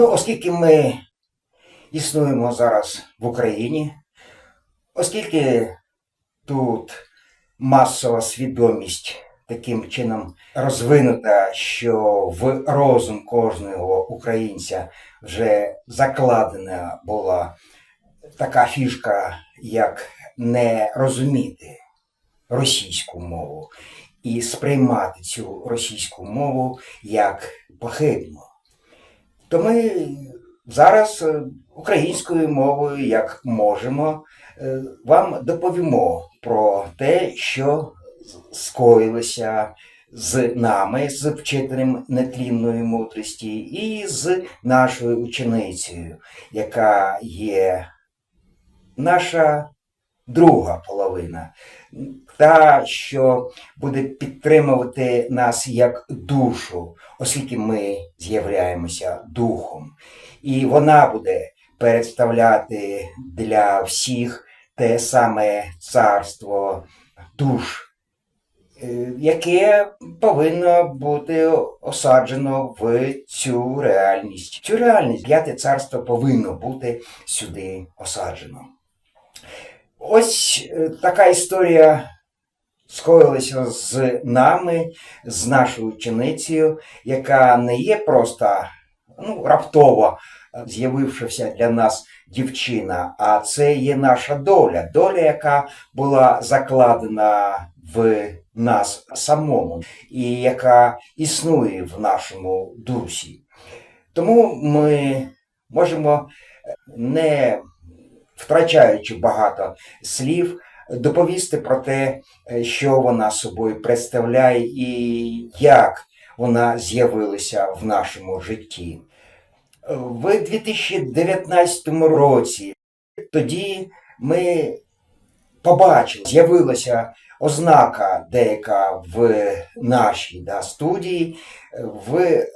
Ну, оскільки ми існуємо зараз в Україні, оскільки тут масова свідомість таким чином розвинута, що в розум кожного українця вже закладена була така фішка, як не розуміти російську мову і сприймати цю російську мову як похибну. То ми зараз е, українською мовою, як можемо, е, вам доповімо про те, що скоїлося з нами, з вчителем нетлінної мудрості, і з нашою ученицею, яка є наша друга половина, та, що буде підтримувати нас як душу, оскільки ми з'являємося духом. І вона буде представляти для всіх те саме царство душ, е, яке повинно бути осаджено в цю реальність. Цю реальність п'яте царство повинно бути сюди осаджено. Ось е, така історія скоїлася з нами, з нашою ученицею, яка не є просто ну, раптово е, з'явившися для нас дівчина, а це є наша доля, доля, яка була закладена в нас самому і яка існує в нашому дусі. Тому ми можемо, е, не втрачаючи багато слів, доповісти про те, е, що вона собою представляє і як вона з'явилася в нашому житті. В 2019 році тоді ми побачили, з'явилася ознака деяка в нашій да, студії в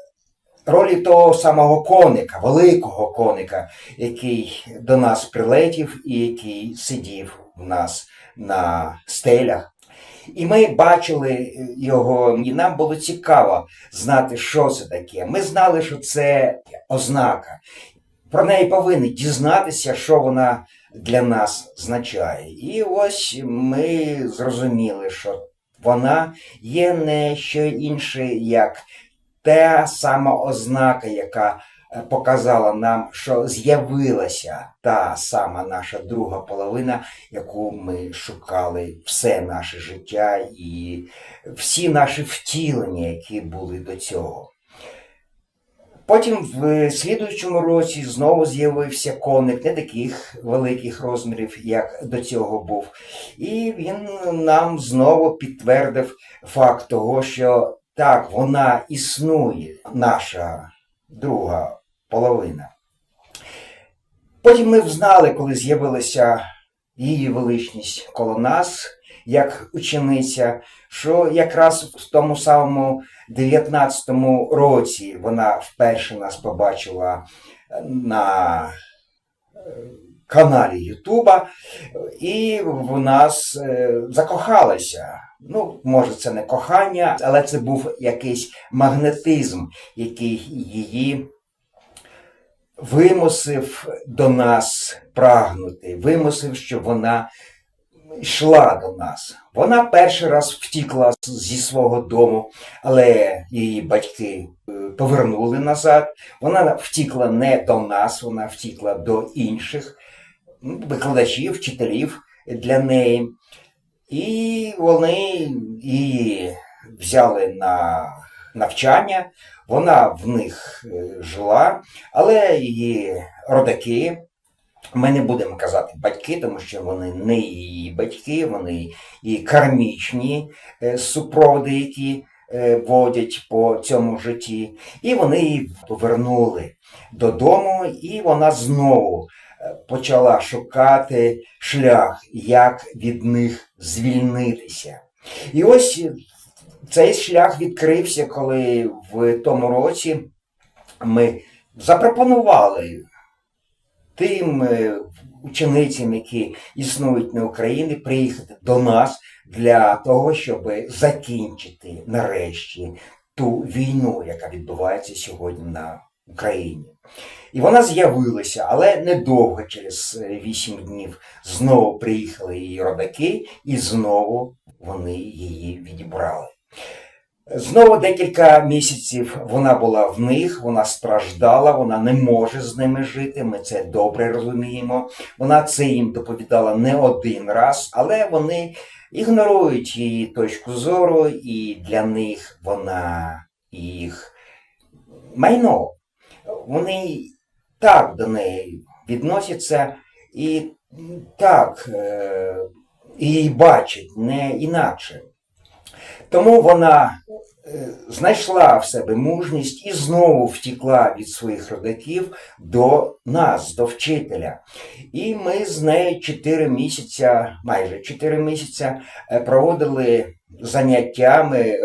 ролі того самого коника, великого коника, який до нас прилетів і який сидів у нас на стелях. І ми бачили його, і нам було цікаво знати, що це таке. Ми знали, що це ознака. Про неї повинні дізнатися, що вона для нас означає. І ось ми зрозуміли, що вона є не що інше, як та сама ознака, яка е, показала нам, що з'явилася та сама наша друга половина, яку ми шукали все наше життя і всі наші втілення, які були до цього. Потім в слідуючому році знову з'явився коник не таких великих розмірів, як до цього був. І він нам знову підтвердив факт того, що так, вона існує, наша друга половина. Потім ми взнали, коли з'явилася її величність коло нас, як учениця, що якраз в тому самому 19-му році вона вперше нас побачила на е, каналі Ютуба, і в нас е, закохалася. Ну, може, це не кохання, але це був якийсь магнетизм, який її вимусив до нас прагнути, вимусив, щоб вона йшла до нас. Вона перший раз втікла зі свого дому, але її батьки е, повернули назад. Вона втікла не до нас, вона втікла до інших викладачів, вчителів для неї. І вони її взяли на навчання, вона в них е, жила, але її родаки, ми не будемо казати батьки, тому що вони не її батьки, вони і кармічні е, супроводи, які е, водять по цьому житті. І вони її повернули додому, і вона знову почала шукати шлях, як від них звільнитися. І ось цей шлях відкрився, коли в тому році ми запропонували тим е, ученицям, які існують на Україні, приїхати до нас для того, щоб закінчити нарешті ту війну, яка відбувається сьогодні на Україні. І вона з'явилася, але недовго через е, вісім днів знову приїхали її родаки, і знову вони її відібрали. Знову декілька місяців вона була в них, вона страждала, вона не може з ними жити. Ми це добре розуміємо. Вона це їм доповідала не один раз, але вони ігнорують її точку зору, і для них вона їх майно. Вони так до неї відносяться і так е, її бачать, не інакше. Тому вона е, знайшла в себе мужність і знову втікла від своїх родаків до нас, до вчителя. І ми з нею 4 місяця, майже 4 місяця е, проводили заняття, ми е,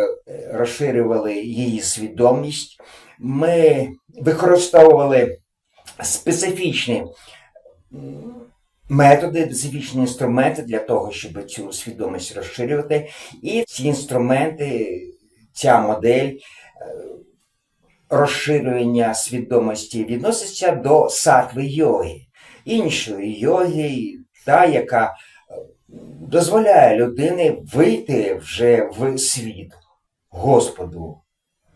розширювали її свідомість. Ми використовували специфічні методи, специфічні інструменти для того, щоб цю свідомість розширювати. І ці інструменти, ця модель е, розширювання свідомості відноситься до сатви йоги, іншої йоги, та, яка е, дозволяє людині вийти вже в світ Господу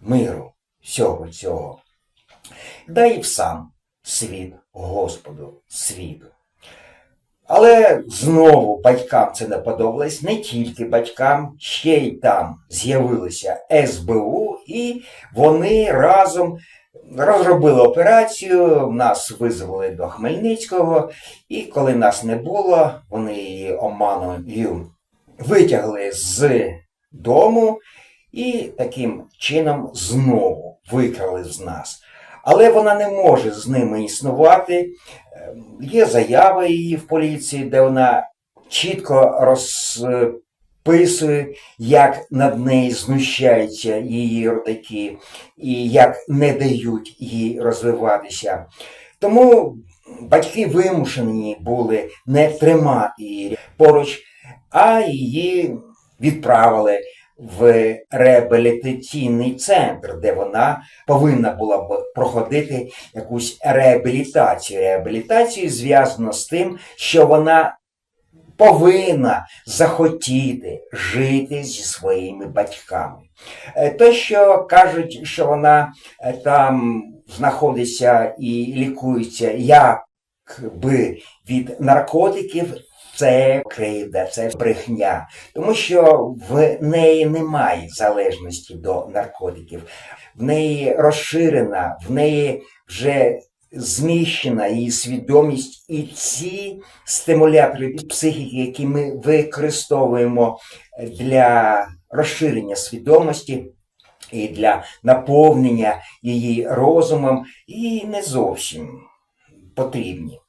миру всього цього. Да і сам світ Господу світу. Але знову батькам це не подобалось, не тільки батькам, ще й там з'явилося СБУ, і вони разом розробили операцію, нас визвали до Хмельницького, і коли нас не було, вони її оманою витягли з дому і таким чином знову викрали з нас. Але вона не може з ними існувати. Ем, Є заява її в поліції, де вона чітко розписує, як над нею знущаються її родаки і як не дають їй розвиватися. Тому батьки вимушені були не тримати її поруч, а її відправили в реабілітаційний центр, де вона повинна була б проходити якусь реабілітацію. Реабілітацію зв'язано з тим, що вона повинна захотіти жити зі своїми батьками. Е, Те, що кажуть, що вона е, там знаходиться і лікується якби від наркотиків, це кривда, це брехня, тому що в неї немає залежності до наркотиків, в неї розширена, в неї вже зміщена її свідомість, і ці стимулятори психіки, які ми використовуємо для розширення свідомості. І для наповнення її розумом, і не зовсім потрібні.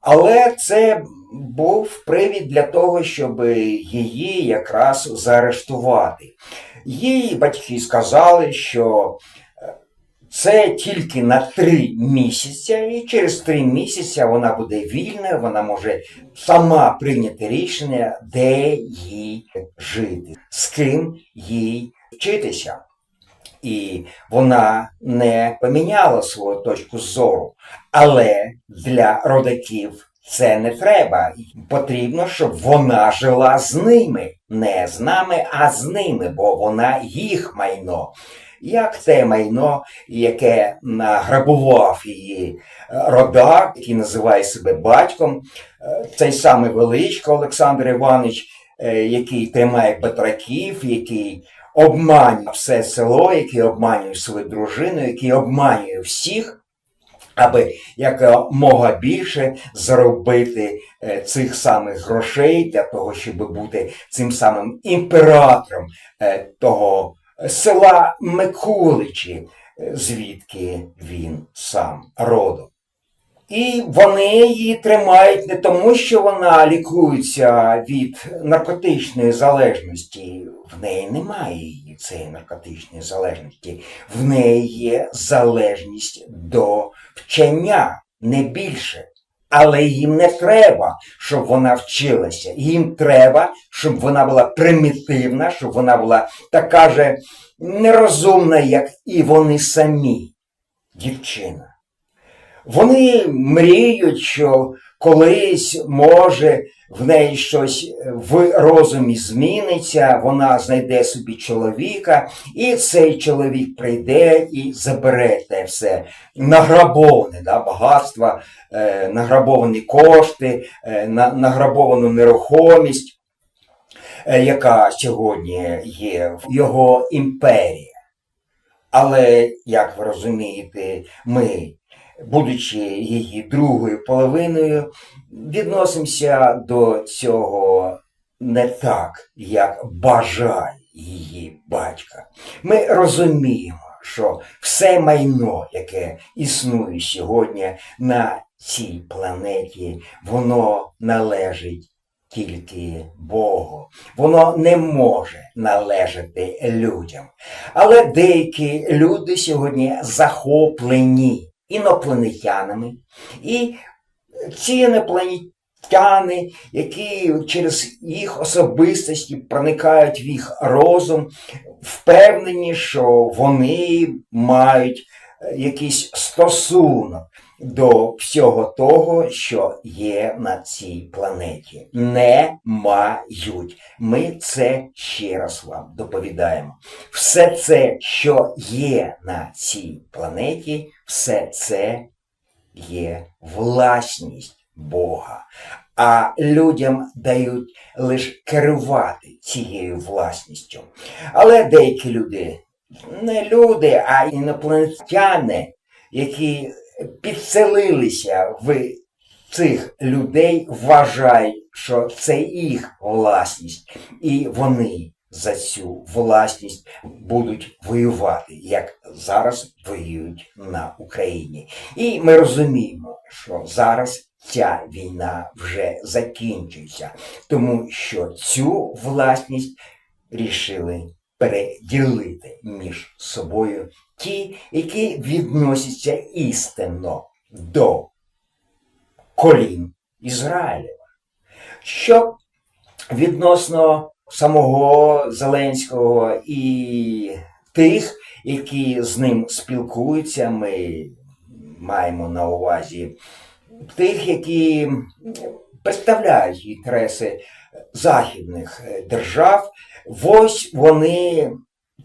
Але це був привід для того, щоб її якраз заарештувати. Її батьки сказали, що е, це тільки на три місяці, і через три місяці вона буде вільна, вона може сама прийняти рішення, де їй жити, з ким їй вчитися. І вона не поміняла свою точку зору. Але для родаків це не треба. Потрібно, щоб вона жила з ними, не з нами, а з ними, бо вона їх майно. Як те майно, яке награбував її родак, який називає себе батьком, е, цей самий величко Олександр Іванович, е, який тримає батраків, який обманює все село, який обманює свою дружину, який обманює всіх, аби якомога більше заробити е, цих самих грошей для того, щоб бути цим самим імператором е, того села Микуличі, е, звідки він сам родом. І вони її тримають не тому, що вона лікується від наркотичної залежності. В неї немає її цієї наркотичної залежності. В неї є залежність до вчення, не більше. Але їм не треба, щоб вона вчилася. Їм треба, щоб вона була примітивна, щоб вона була така же нерозумна, як і вони самі. дівчина. Вони мріють, що колись може в неї щось в розумі зміниться, вона знайде собі чоловіка, і цей чоловік прийде і забере те все награбоване да, багатство, е, награбовані кошти, е, на- награбовану нерухомість, е, яка сьогодні є в його імперії. Але, як ви розумієте, ми, будучи її другою половиною, відносимося до цього не так, як бажає її батька. Ми розуміємо, що все майно, яке існує сьогодні на цій планеті, воно належить тільки Богу. Воно не може належати людям. Але деякі люди сьогодні захоплені інопланетянами, і ці інопланетяни, які через їх особистості проникають в їх розум, впевнені, що вони мають е, якийсь стосунок до всього того, що є на цій планеті. Не мають. Ми це ще раз вам доповідаємо. Все це, що є на цій планеті, все це є власність Бога. А людям дають лише керувати цією власністю. Але деякі люди, не люди, а інопланетяни, які підселилися в цих людей, вважають, що це їх власність, і вони за цю власність будуть воювати, як зараз воюють на Україні. І ми розуміємо, що зараз ця війна вже закінчується, тому що цю власність рішили переділити між собою ті, які відносяться істинно до колін Ізраїлева. Що відносно самого Зеленського і тих, які з ним спілкуються, ми маємо на увазі тих, які представляють інтереси західних е, держав, ось вони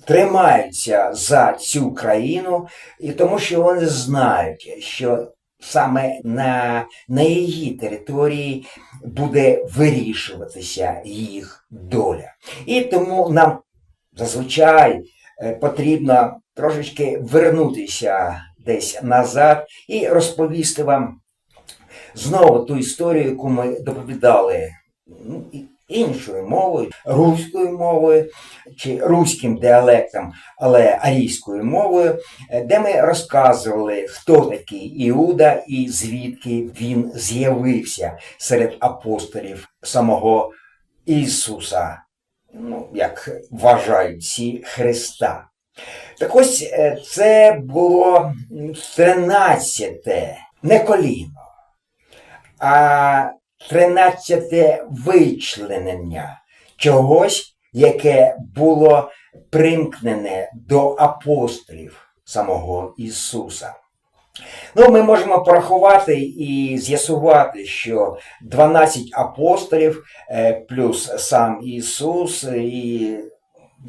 тримаються за цю країну, і тому що вони знають, що саме на, на її території буде вирішуватися їх доля. І тому нам зазвичай е, потрібно трошечки вернутися десь назад і розповісти вам знову ту історію, яку ми доповідали ну, іншою мовою, руською мовою чи руським діалектом, але арійською мовою, е, де ми розказували, хто такий Іуда і звідки він з'явився серед апостолів самого Ісуса, ну, як вважають всі Христа. Так ось е, це було м, 13 не коліно, а 13 вичленення чогось, яке було примкнене до апостолів самого Ісуса. Ну, ми можемо порахувати і з'ясувати, що 12 апостолів е, плюс сам Ісус і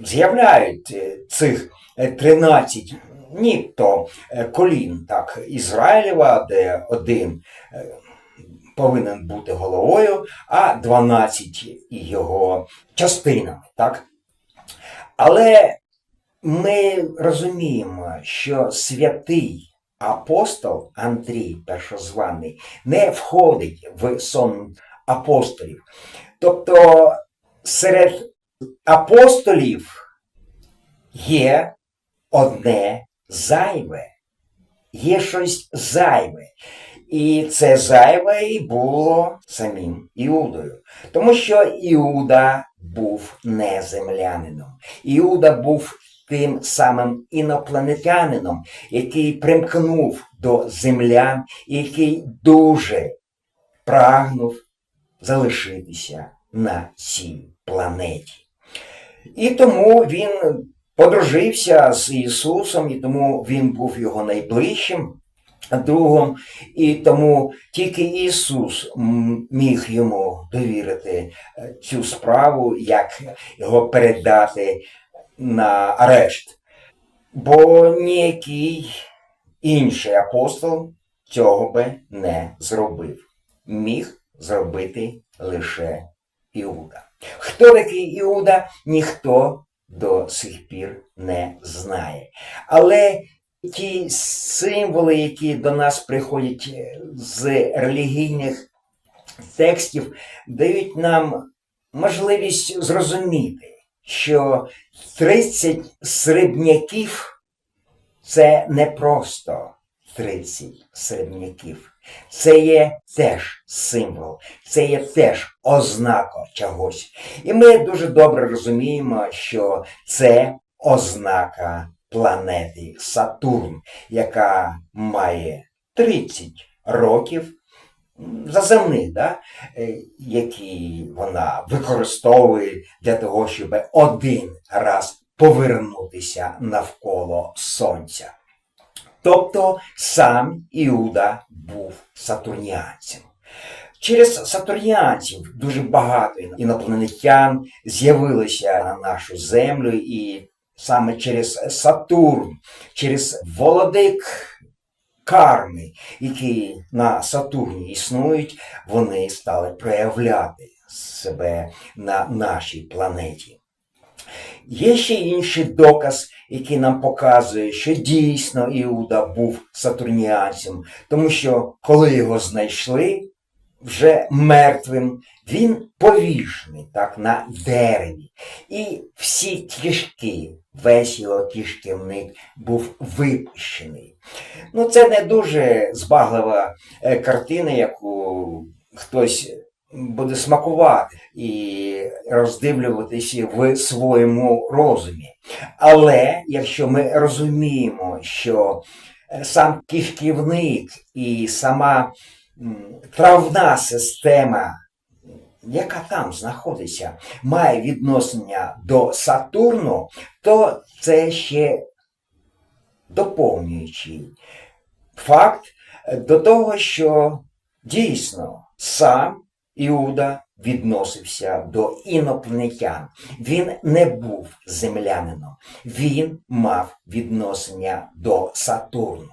з'являють е, цих е, 13 ніхто е, колін так, Ізраїлева, де один е, повинен бути головою, а 12 його частинами. Так? Але ми розуміємо, що святий апостол Андрій Першозваний не входить в сон апостолів. Тобто серед апостолів є одне зайве, є щось зайве. І це зайве і було самим Іудою. Тому що Іуда був не землянином. Іуда був тим самим інопланетянином, який примкнув до землян, який дуже прагнув залишитися на цій планеті. І тому він подружився з Ісусом, і тому він був його найближчим другом, і тому тільки Ісус міг йому довірити е, цю справу, як його передати на арешт. Бо ніякий інший апостол цього би не зробив. Міг зробити лише Іуда. Хто такий Іуда, ніхто до сих пір не знає. Але ті символи, які до нас приходять е, з релігійних текстів, дають нам можливість зрозуміти, що 30 срібняків це не просто 30 срібняків. Це є теж символ, це є теж ознака чогось. І ми дуже добре розуміємо, що це ознака планети Сатурн, яка має 30 років заземних, да? е, які вона використовує для того, щоб один раз повернутися навколо Сонця. Тобто сам Іуда був сатурніанцем. Через сатурніанців дуже багато інопланетян з'явилися на нашу землю, і саме через Сатурн, через володик карми, які на Сатурні існують, вони стали проявляти себе на нашій планеті. Є ще інший доказ, який нам показує, що дійсно Іуда був сатурніанцем, тому що коли його знайшли вже мертвим, він повішений так, на дереві. І всі кішки, весь його кішківник був випущений. Ну, це не дуже збаглива е, картина, яку хтось буде смакувати і роздивлюватися в своєму розумі. Але якщо ми розуміємо, що е, сам кишківник і сама травна система, яка там знаходиться, має відношення до Сатурну, то це ще доповнюючий факт до того, що дійсно сам Іуда відносився до інопланетян. Він не був землянином, він мав відношення до Сатурну.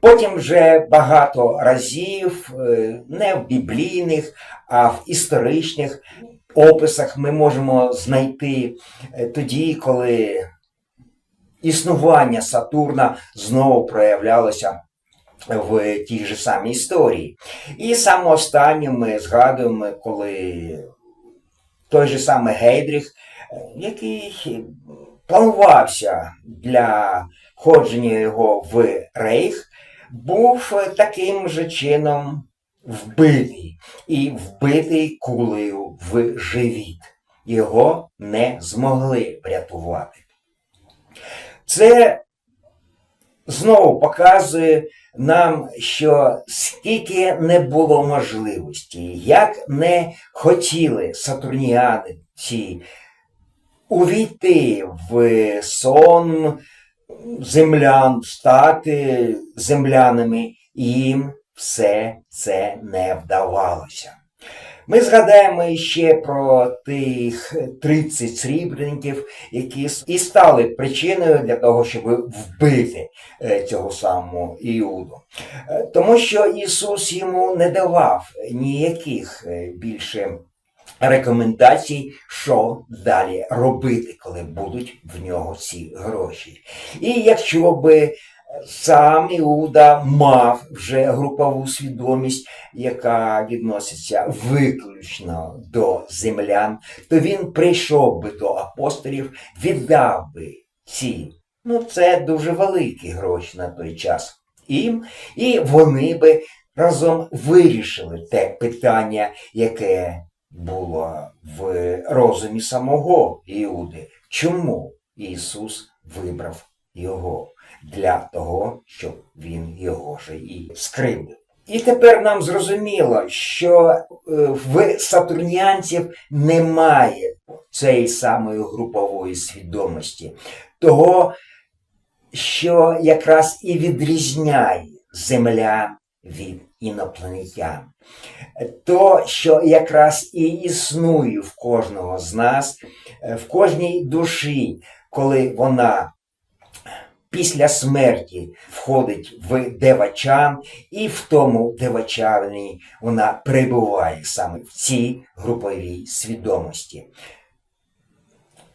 Потім вже багато разів, е, не в біблійних, а в історичних описах ми можемо знайти е, тоді, коли існування Сатурна знову проявлялося в тій же самій історії. І саме останнє ми згадуємо, коли той же самий Гейдріх, е, який планувався для входження його в рейх, був таким же чином вбитий і вбитий кулею в живіт. Його не змогли врятувати. Це знову показує нам, що скільки не було можливості, як не хотіли сатурніани ці увійти в сон землян, стати землянами, їм все це не вдавалося. Ми згадаємо ще про тих 30 срібреників, які і стали причиною для того, щоб вбити е, цього самого Іуду. Е, Тому що Ісус йому не давав ніяких е, більше рекомендацій, що далі робити, коли будуть в нього ці гроші. І якщо би сам Іуда мав вже групову свідомість, яка відноситься виключно до землян, то він прийшов би до апостолів, віддав би ці. Ну, це дуже великі гроші на той час їм, і вони би разом вирішили те питання, яке було в розумі самого Іуди. Чому Ісус вибрав його? Для того, щоб він його же і скривдив. І тепер нам зрозуміло, що е, в сатурнянців немає цієї самої групової свідомості, того, що якраз і відрізняє землян від інопланетян. То, що якраз і існує в кожного з нас, е, в кожній душі, коли вона після смерті входить в девачан, і в тому девачані вона перебуває саме в цій груповій свідомості.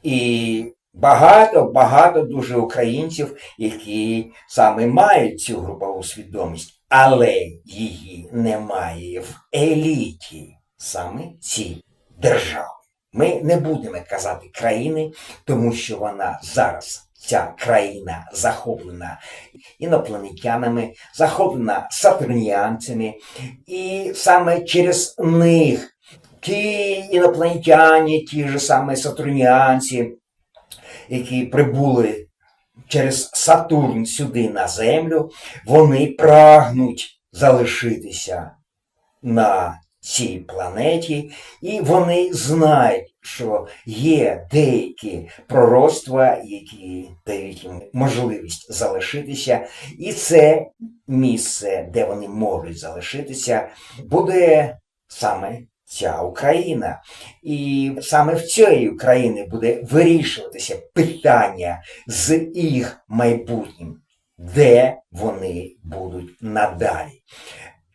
І багато, багато дуже українців, які саме мають цю групову свідомість, але її немає в еліті саме ці держави. Ми не будемо казати країни, тому що вона зараз, ця країна, захоплена інопланетянами, захоплена сатурніянцями, і саме через них ті інопланетяні, ті ж саме сатурніянці, які прибули через Сатурн сюди на Землю, вони прагнуть залишитися на цій планеті, і вони знають, що є деякі пророцтва, які дають їм можливість залишитися, і це місце, де вони можуть залишитися, буде саме ця Україна. І саме в цій Україні буде вирішуватися питання з їх майбутнім, де вони будуть надалі,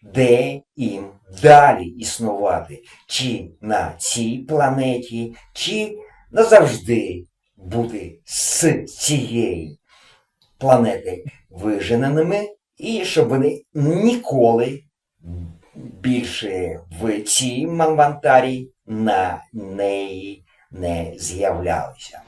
де їм далі існувати, чи на цій планеті, чи назавжди бути з цієї планети вижененими, і щоб вони ніколи більше в цій манвантарі на неї не з'являлися.